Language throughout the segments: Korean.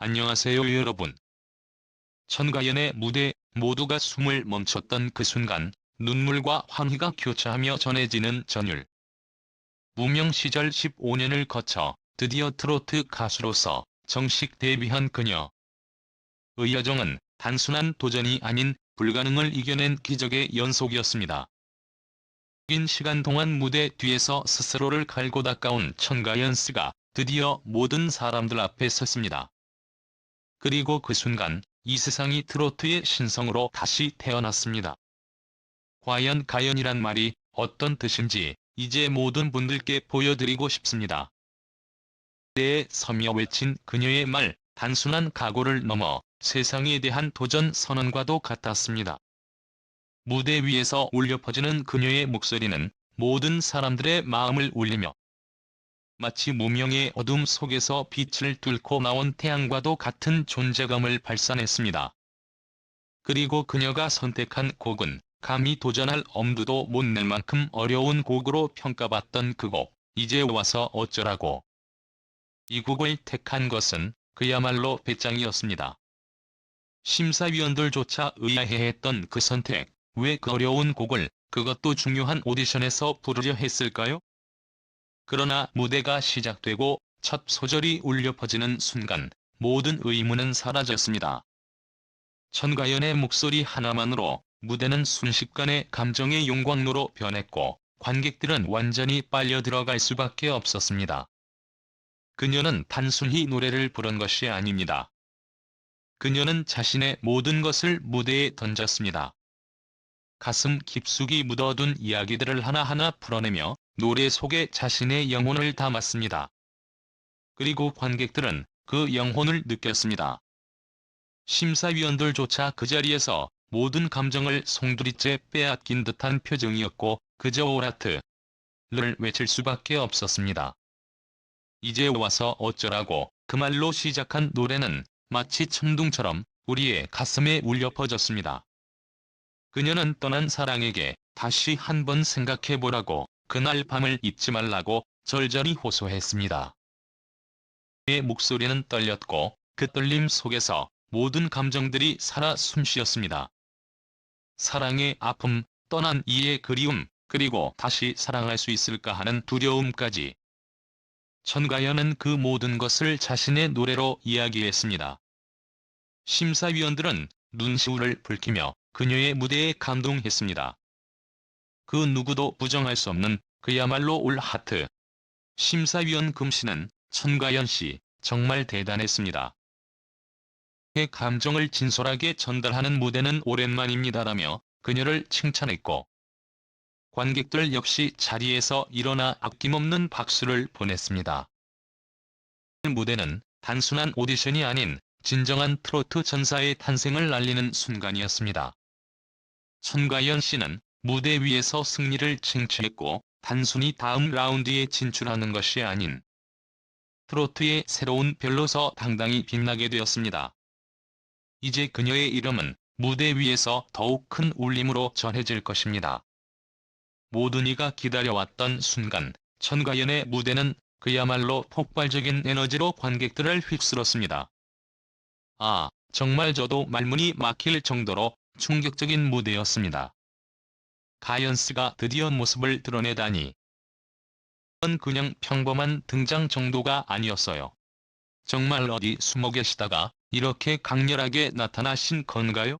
안녕하세요 여러분. 천가연의 무대 모두가 숨을 멈췄던 그 순간 눈물과 환희가 교차하며 전해지는 전율. 무명 시절 15년을 거쳐 드디어 트로트 가수로서 정식 데뷔한 그녀. 의 여정은 단순한 도전이 아닌 불가능을 이겨낸 기적의 연속이었습니다. 긴 시간 동안 무대 뒤에서 스스로를 갈고 닦아온 천가연 씨가 드디어 모든 사람들 앞에 섰습니다. 그리고 그 순간 이 세상이 트로트의 신성으로 다시 태어났습니다. 과연 가연이란 말이 어떤 뜻인지 이제 모든 분들께 보여드리고 싶습니다. 때에 서며 외친 그녀의 말, 단순한 각오를 넘어 세상에 대한 도전 선언과도 같았습니다. 무대 위에서 울려 퍼지는 그녀의 목소리는 모든 사람들의 마음을 울리며 마치 무명의 어둠 속에서 빛을 뚫고 나온 태양과도 같은 존재감을 발산했습니다. 그리고 그녀가 선택한 곡은 감히 도전할 엄두도 못 낼 만큼 어려운 곡으로 평가받던 그 곡, 이제 와서 어쩌라고. 이 곡을 택한 것은 그야말로 배짱이었습니다. 심사위원들조차 의아해했던 그 선택, 왜 그 어려운 곡을 그것도 중요한 오디션에서 부르려 했을까요? 그러나 무대가 시작되고 첫 소절이 울려 퍼지는 순간 모든 의문은 사라졌습니다. 천가연의 목소리 하나만으로 무대는 순식간에 감정의 용광로로 변했고 관객들은 완전히 빨려 들어갈 수밖에 없었습니다. 그녀는 단순히 노래를 부른 것이 아닙니다. 그녀는 자신의 모든 것을 무대에 던졌습니다. 가슴 깊숙이 묻어둔 이야기들을 하나하나 풀어내며 노래 속에 자신의 영혼을 담았습니다. 그리고 관객들은 그 영혼을 느꼈습니다. 심사위원들조차 그 자리에서 모든 감정을 송두리째 빼앗긴 듯한 표정이었고 그저 오라트 를 외칠 수밖에 없었습니다. 이제 와서 어쩌라고 그 말로 시작한 노래는 마치 천둥처럼 우리의 가슴에 울려 퍼졌습니다. 그녀는 떠난 사랑에게 다시 한번 생각해보라고 그날 밤을 잊지 말라고 절절히 호소했습니다. 그의 목소리는 떨렸고 그 떨림 속에서 모든 감정들이 살아 숨쉬었습니다. 사랑의 아픔, 떠난 이의 그리움, 그리고 다시 사랑할 수 있을까 하는 두려움까지. 천가연은 그 모든 것을 자신의 노래로 이야기했습니다. 심사위원들은 눈시울을 붉히며 그녀의 무대에 감동했습니다. 그 누구도 부정할 수 없는 그야말로 올 하트. 심사위원 금씨는 천가연 씨 정말 대단했습니다. 의 감정을 진솔하게 전달하는 무대는 오랜만입니다라며 그녀를 칭찬했고 관객들 역시 자리에서 일어나 아낌없는 박수를 보냈습니다. 무대는 단순한 오디션이 아닌 진정한 트로트 전사의 탄생을 알리는 순간이었습니다. 천가연 씨는 무대 위에서 승리를 쟁취했고 단순히 다음 라운드에 진출하는 것이 아닌 트로트의 새로운 별로서 당당히 빛나게 되었습니다. 이제 그녀의 이름은 무대 위에서 더욱 큰 울림으로 전해질 것입니다. 모든 이가 기다려왔던 순간 천가연의 무대는 그야말로 폭발적인 에너지로 관객들을 휩쓸었습니다. 아, 정말 저도 말문이 막힐 정도로 충격적인 무대였습니다. 가연스가 드디어 모습을 드러내다니. 이건 그냥 평범한 등장 정도가 아니었어요. 정말 어디 숨어 계시다가 이렇게 강렬하게 나타나신 건가요?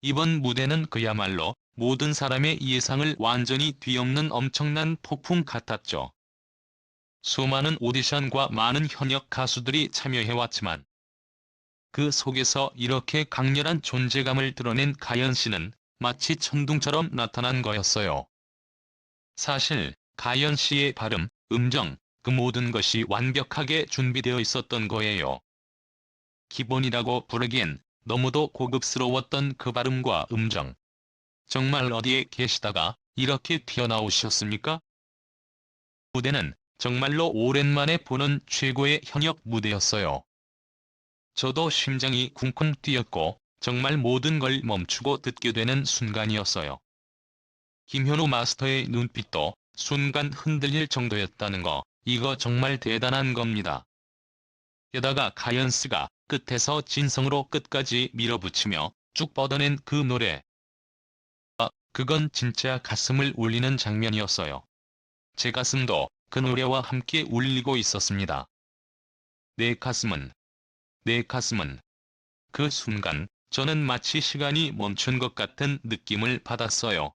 이번 무대는 그야말로 모든 사람의 예상을 완전히 뒤엎는 엄청난 폭풍 같았죠. 수많은 오디션과 많은 현역 가수들이 참여해왔지만 그 속에서 이렇게 강렬한 존재감을 드러낸 가연 씨는 마치 천둥처럼 나타난 거였어요. 사실 가연 씨의 발음, 음정, 그 모든 것이 완벽하게 준비되어 있었던 거예요. 기본이라고 부르기엔 너무도 고급스러웠던 그 발음과 음정. 정말 어디에 계시다가 이렇게 튀어나오셨습니까? 무대는 정말로 오랜만에 보는 최고의 현역 무대였어요. 저도 심장이 쿵쿵 뛰었고 정말 모든 걸 멈추고 듣게 되는 순간이었어요. 김현우 마스터의 눈빛도 순간 흔들릴 정도였다는 거, 이거 정말 대단한 겁니다. 게다가 가연스가 끝에서 진성으로 끝까지 밀어붙이며 쭉 뻗어낸 그 노래. 아, 그건 진짜 가슴을 울리는 장면이었어요. 제 가슴도 그 노래와 함께 울리고 있었습니다. 내 가슴은, 내 가슴은. 그 순간 저는 마치 시간이 멈춘 것 같은 느낌을 받았어요.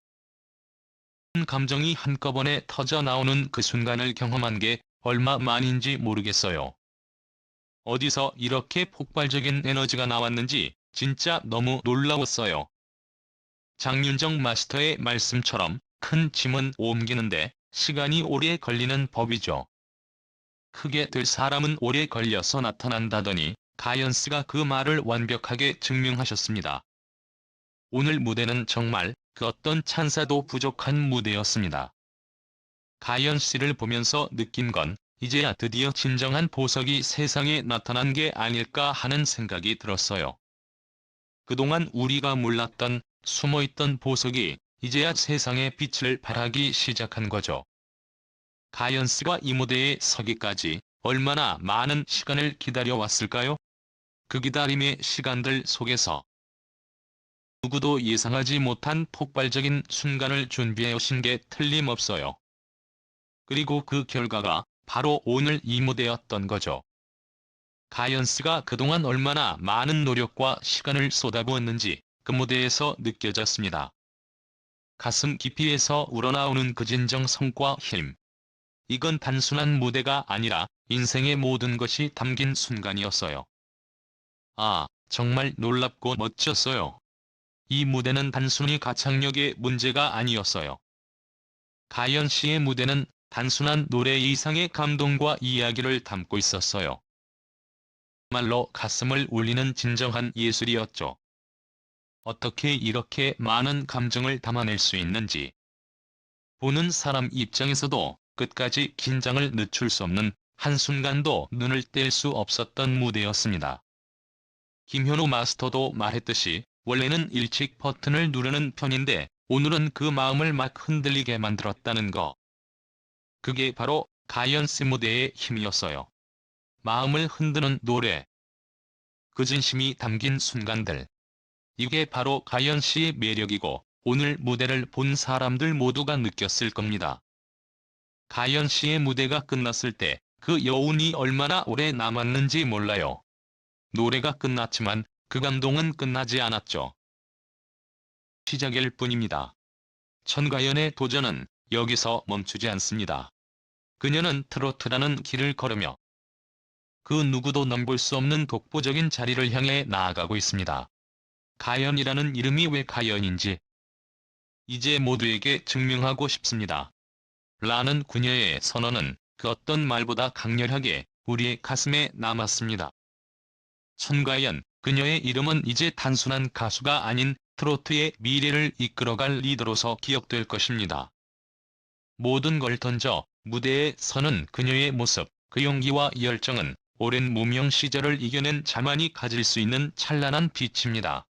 감정이 한꺼번에 터져 나오는 그 순간을 경험한 게 얼마 만인지 모르겠어요. 어디서 이렇게 폭발적인 에너지가 나왔는지 진짜 너무 놀라웠어요. 장윤정 마스터의 말씀처럼 큰 짐은 옮기는데 시간이 오래 걸리는 법이죠. 크게 될 사람은 오래 걸려서 나타난다더니 가연스가 그 말을 완벽하게 증명하셨습니다. 오늘 무대는 정말 그 어떤 찬사도 부족한 무대였습니다. 가연 씨를 보면서 느낀 건 이제야 드디어 진정한 보석이 세상에 나타난 게 아닐까 하는 생각이 들었어요. 그동안 우리가 몰랐던 숨어있던 보석이 이제야 세상의 빛을 발하기 시작한 거죠. 가연스가 이 무대에 서기까지 얼마나 많은 시간을 기다려왔을까요? 그 기다림의 시간들 속에서 누구도 예상하지 못한 폭발적인 순간을 준비해 오신 게 틀림없어요. 그리고 그 결과가 바로 오늘 이 무대였던 거죠. 가연스가 그동안 얼마나 많은 노력과 시간을 쏟아부었는지 그 무대에서 느껴졌습니다. 가슴 깊이에서 우러나오는 그 진정 성과 힘. 이건 단순한 무대가 아니라 인생의 모든 것이 담긴 순간이었어요. 아, 정말 놀랍고 멋졌어요. 이 무대는 단순히 가창력의 문제가 아니었어요. 가연 씨의 무대는 단순한 노래 이상의 감동과 이야기를 담고 있었어요. 말로 가슴을 울리는 진정한 예술이었죠. 어떻게 이렇게 많은 감정을 담아낼 수 있는지. 보는 사람 입장에서도 끝까지 긴장을 늦출 수 없는 한순간도 눈을 뗄 수 없었던 무대였습니다. 김현우 마스터도 말했듯이 원래는 일찍 버튼을 누르는 편인데 오늘은 그 마음을 막 흔들리게 만들었다는 거. 그게 바로 가연스 무대의 힘이었어요. 마음을 흔드는 노래. 그 진심이 담긴 순간들. 이게 바로 가연 씨의 매력이고 오늘 무대를 본 사람들 모두가 느꼈을 겁니다. 가연 씨의 무대가 끝났을 때 그 여운이 얼마나 오래 남았는지 몰라요. 노래가 끝났지만 그 감동은 끝나지 않았죠. 시작일 뿐입니다. 천가연의 도전은 여기서 멈추지 않습니다. 그녀는 트로트라는 길을 걸으며 그 누구도 넘볼 수 없는 독보적인 자리를 향해 나아가고 있습니다. 가연이라는 이름이 왜 가연인지 이제 모두에게 증명하고 싶습니다. 라는 그녀의 선언은 그 어떤 말보다 강렬하게 우리의 가슴에 남았습니다. 천가연, 그녀의 이름은 이제 단순한 가수가 아닌 트로트의 미래를 이끌어갈 리더로서 기억될 것입니다. 모든 걸 던져 무대에 서는 그녀의 모습, 그 용기와 열정은 오랜 무명 시절을 이겨낸 자만이 가질 수 있는 찬란한 빛입니다.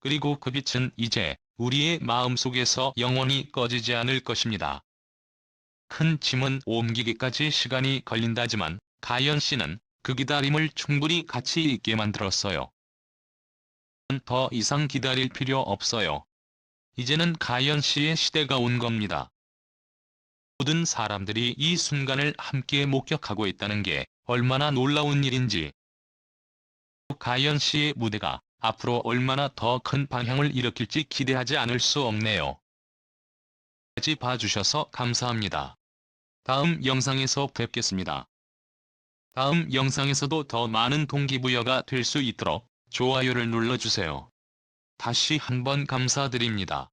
그리고 그 빛은 이제 우리의 마음속에서 영원히 꺼지지 않을 것입니다. 큰 짐은 옮기기까지 시간이 걸린다지만 가연 씨는 그 기다림을 충분히 가치 있게 만들었어요. 더 이상 기다릴 필요 없어요. 이제는 가연 씨의 시대가 온 겁니다. 모든 사람들이 이 순간을 함께 목격하고 있다는 게 얼마나 놀라운 일인지. 가연 씨의 무대가 앞으로 얼마나 더 큰 방향을 일으킬지 기대하지 않을 수 없네요. 끝까지 봐주셔서 감사합니다. 다음 영상에서 뵙겠습니다. 다음 영상에서도 더 많은 동기부여가 될 수 있도록 좋아요를 눌러주세요. 다시 한번 감사드립니다.